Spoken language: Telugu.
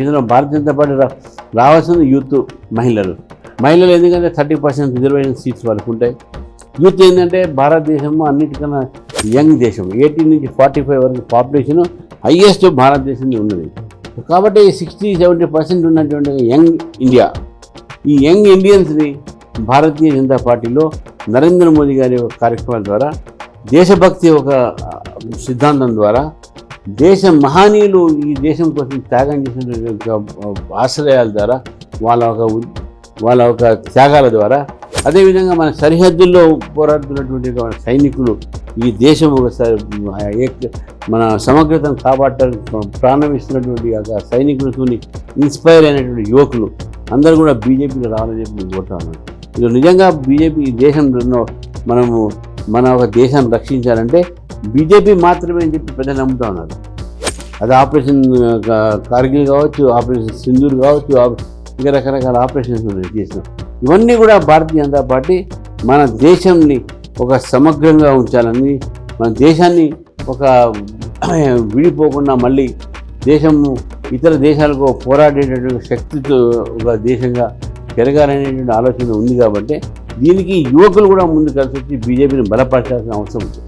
ఇందులో భారతీయ జనతా పార్టీ రా రావాల్సిన యూత్ మహిళలు. మహిళలు ఎందుకంటే థర్టీ పర్సెంట్ రిజర్వేషన్ సీట్స్ వాళ్ళకు ఉంటాయి. యూత్ ఏంటంటే భారతదేశము అన్నిటికన్నా యంగ్ దేశం. ఎయిటీన్ నుంచి ఫార్టీ ఫైవ్ వరకు పాపులేషన్ హయ్యెస్ట్ భారతదేశంలో ఉన్నది. కాబట్టి సిక్స్టీ సెవెంటీ పర్సెంట్ ఉన్నటువంటి యంగ్ ఇండియా. ఈ యంగ్ ఇండియన్స్ని భారతీయ జనతా పార్టీలో నరేంద్ర మోదీ గారి కార్యక్రమాల ద్వారా దేశభక్తి ఒక సిద్ధాంతం ద్వారా దేశం మహనీయులు ఈ దేశం కోసం త్యాగం చేసినటువంటి ఆశ్రయాల ద్వారా వాళ్ళ ఒక వాళ్ళ ఒక త్యాగాల ద్వారా అదేవిధంగా మన సరిహద్దుల్లో పోరాడుతున్నటువంటి మన సైనికులు ఈ దేశం ఒక మన సమగ్రతను కాపాడటానికి ప్రాణం ఇస్తున్నటువంటి ఒక సైనికులతో ఇన్స్పైర్ అయినటువంటి యువకులు అందరూ కూడా బీజేపీలో రావాలని చెప్పి నేను కోరుతాను ఇది నిజంగా బీజేపీ ఈ దేశంలో మనము మన ఒక దేశాన్ని రక్షించాలంటే బీజేపీ మాత్రమే అని చెప్పి ప్రజలు నమ్ముతా ఉన్నారు. అది ఆపరేషన్ కార్గిల్ కావచ్చు ఆపరేషన్ సింధూర్ కావచ్చు ఇంకా రకరకాల ఆపరేషన్స్ ఉన్నాయి చేసినాం. ఇవన్నీ కూడా భారతీయ జనతా పార్టీ మన దేశంని ఒక సమగ్రంగా ఉంచాలని మన దేశాన్ని ఒక విడిపోకుండా మళ్ళీ దేశము ఇతర దేశాలకు పోరాడేటటువంటి శక్తితో ఒక దేశంగా పెరగాలనేటువంటి ఆలోచన ఉంది కాబట్టి దీనికి యువకులు కూడా ముందు కలిసి వచ్చి బీజేపీని బలపరచాల్సిన అవసరం ఉంది.